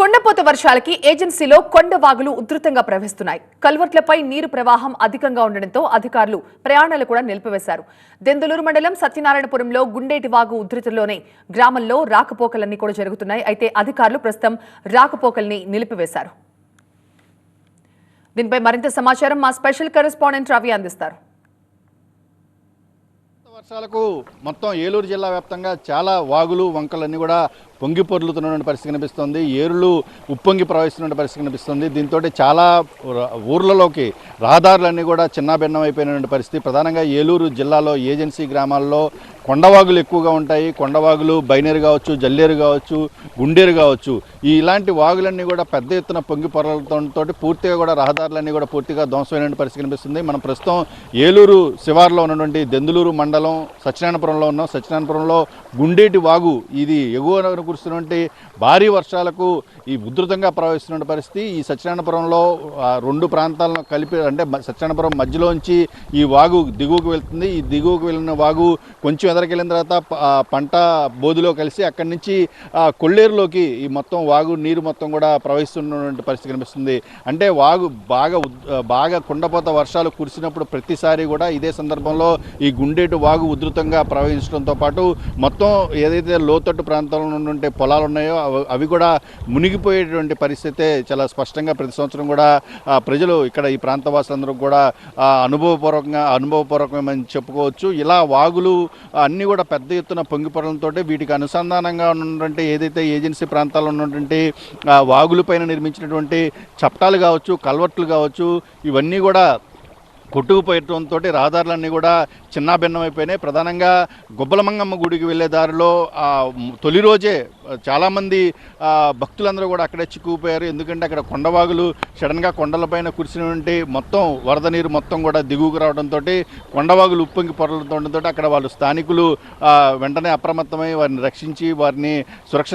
కొండపోత వర్షాలకి ఏజెన్సీలో కొండ వాగులు ఉధృతంగా ప్రవహిస్తున్నాయి. కల్వర్ట్లపై నీరు ప్రవాహం అధికంగా ఉండడంతో అధికారులు ప్రయాణాలు కూడా నిలిపివేశారు. దెందులూరు మండలం సత్యనారాయణపురంలో గుండేటి వాగు ఉధృతిలోనే గ్రామంలో రాకపోకలన్నీ కూడా జరుగుతున్నాయి. అయితే అధికారులు ప్రస్తుతం రాకపోకల్ని నిలిపివేశారు. దీనిపై మరింత సమాచారం మా స్పెషల్ కరెస్పాండెంట్ రవి అందిస్తారు. వర్షాలకు మొత్తం ఏలూరు జిల్లా వ్యాప్తంగా చాలా వాగులు వంకలన్నీ కూడా పొంగి పొర్లుతున్నటువంటి పరిస్థితి కనిపిస్తుంది. ఏరులు ఉప్పొంగి ప్రవహిస్తున్న పరిస్థితి కనిపిస్తుంది. దీంతో చాలా ఊర్లలోకి రహదారులన్నీ కూడా చిన్నాభిన్నం అయిపోయినటువంటి పరిస్థితి. ప్రధానంగా ఏలూరు జిల్లాలో ఏజెన్సీ గ్రామాల్లో కొండవాగులు ఎక్కువగా ఉంటాయి. కొండవాగులు బైనేరు కావచ్చు జల్లేరు కావచ్చు గుండేరు కావచ్చు. ఈ ఇలాంటి వాగులన్నీ కూడా పెద్ద ఎత్తున పొంగి పొరలతో పూర్తిగా కూడా రహదారులన్నీ కూడా పూర్తిగా ధ్వంసమైన పరిస్థితి కనిపిస్తుంది. మనం ప్రస్తుతం ఏలూరు శివార్లో ఉన్నటువంటి దెందులూరు మండలం సత్యనారాయణపురంలో ఉన్నాం. సత్యనారాయణపురంలో గుండేటి వాగు ఇది ఎగువన కురుస్తున్నటువంటి భారీ వర్షాలకు ఈ ఉధృతంగా ప్రవహిస్తున్న పరిస్థితి. ఈ సత్యనారాయణపురంలో రెండు ప్రాంతాలను కలిపి అంటే సత్యనారాయణపురం మధ్యలోంచి ఈ వాగు దిగువకు వెళ్తుంది. ఈ దిగువకు వెళ్ళిన వాగు కొంచెం ఎదరికి వెళ్ళిన తర్వాత పంట బోధులో కలిసి అక్కడి నుంచి కొల్లేరులోకి ఈ మొత్తం వాగు నీరు మొత్తం కూడా ప్రవహిస్తున్నటువంటి పరిస్థితి కనిపిస్తుంది. అంటే వాగు బాగా బాగా కుండపోత వర్షాలు కురిసినప్పుడు ప్రతిసారి కూడా ఇదే సందర్భంలో ఈ గుండేటు వాగు ఉధృతంగా ప్రవహించడంతో పాటు మొత్తం ఏదైతే లోతట్టు ప్రాంతంలో ఉన్నటువంటి పొలాలు ఉన్నాయో అవి- అవి కూడా మునిగిపోయేటువంటి పరిస్థితి చాలా స్పష్టంగా ప్రతి సంవత్సరం కూడా ప్రజలు ఇక్కడ ఈ ప్రాంతవాసులందరూ కూడా అనుభవపూర్వకంగా అనుభవపూర్వకమని చెప్పుకోవచ్చు. ఇలా వాగులు అన్నీ కూడా పెద్ద ఎత్తున పొంగిపొరలతో వీటికి అనుసంధానంగా ఉన్నటువంటి ఏదైతే ఏజెన్సీ ప్రాంతాల్లో ఉన్నటువంటి వాగులపైన నిర్మించినటువంటి చప్టాలు కావచ్చు కల్వర్ట్లు కావచ్చు ఇవన్నీ కూడా కొట్టుకుపోయటంతో రహదారులన్నీ కూడా చిన్నాభిన్నమైపోయినాయి. ప్రధానంగా గుబ్బలమంగమ్మ గుడికి వెళ్ళే దారిలో తొలి రోజే చాలామంది భక్తులందరూ కూడా అక్కడే చిక్కుకుపోయారు. ఎందుకంటే అక్కడ కొండవాగులు సడన్గా కొండలపైన కురిసినటువంటి మొత్తం వరద నీరు మొత్తం కూడా దిగువకు రావడంతో కొండవాగులు ఉప్పొంగి పొరలతో అక్కడ వాళ్ళు స్థానికులు వెంటనే అప్రమత్తమై వారిని రక్షించి వారిని సురక్ష